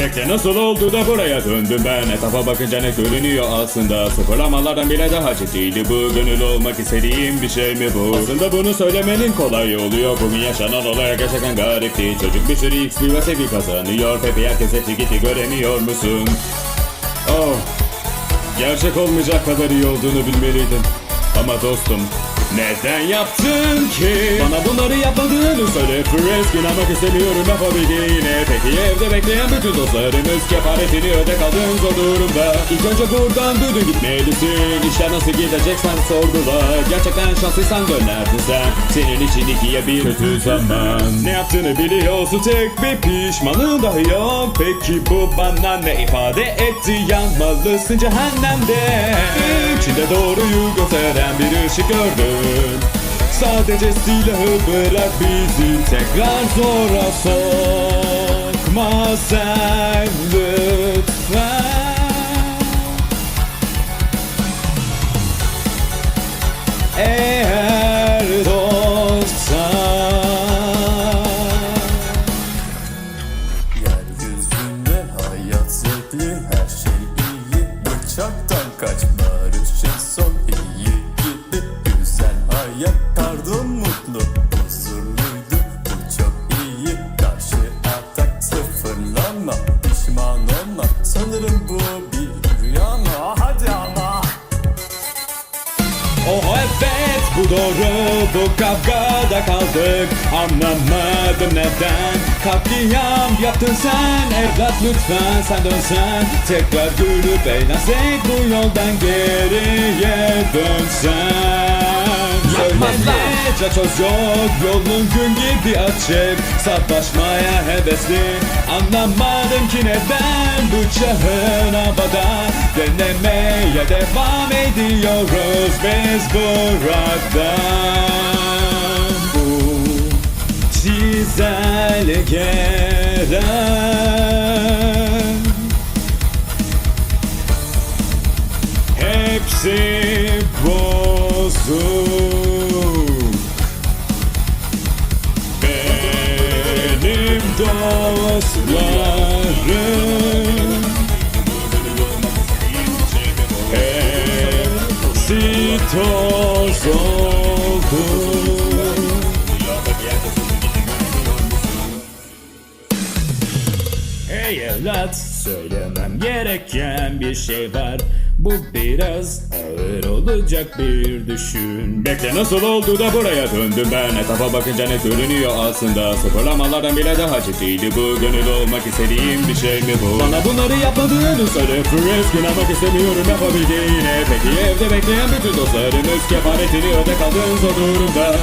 Bekle nasıl oldu da buraya döndüm ben? Etrafa bakınca ne görünüyor aslında? Sıfırlamalardan bile daha ciddiydi bu. Gönül olmak istediğim bir şey mi bu? Aslında bunu söylemenin kolay oluyor Bugün yaşanan olay gerçekten garipti Çocuk bir sürü XP ve sevgi kazanıyor. Pepe herkes hepsi gitti göremiyor musun? Oh Gerçek olmayacak kadar iyi olduğunu bilmeliydim. Ama dostum neden yaptın ki? Bunları yapmadığını söyle. Fresk inanmak istemiyorum yapabildiğine Peki evde bekleyen bütün dostlarımız Kefaretini öde kaldığın zor durumda. İlk önce buradan düdün gitmelisin. İşler nasıl gideceksen sorgula. Gerçekten şanslıysan dönerdin sen. Senin için ikiye bir kötü zaman. Ne yaptığını biliyorsun tek bir pişmanın dahi yok. Peki bu bana ne ifade etti? Yanmalısın cehennemde. İçinde doğruyu gösteren bir ışık gördün Sadece silahı bırak bizi tekrar zora sokma sen lütfen Pardon mutlu. Huzurluydu Bu çok iyi. Karşı atak sıfırlama Pişman olma. Sanırım bu bir rüya ama Hadi ama. Oh evet bu doğru. Bu kavgada kaldık. Anlamadım neden. Katliam yaptın sen. Evlat lütfen sen dönsen. Tekrar gülüp eğlensek bu yoldan geriye dönsen Söylenecek söz yok yolun gün gibi açık. Savaşmaya hevesli. Anlamadım ki neden bıçağın havada Denemeye devam ediyoruz biz buradan Bu çizelgeden Hepsi dostlarım Hepsi toz oldu Hey evlat söylemem gereken bir şey var. Bu biraz ağır olacak bir düşün. Bekle nasıl oldu da buraya döndüm ben? Etrafa bakınca ne görünüyor aslında? Sıfırlamalardan bile daha ciddiydi. Bu Gönül olmak istediğim bir şey mi bu? Bana bunları yapmadığını söyle. Fresk inanmak istemiyorum yapabildiğine. Peki evde bekleyen bütün dostlarımız Kefaretini öde kaldığın zor durumda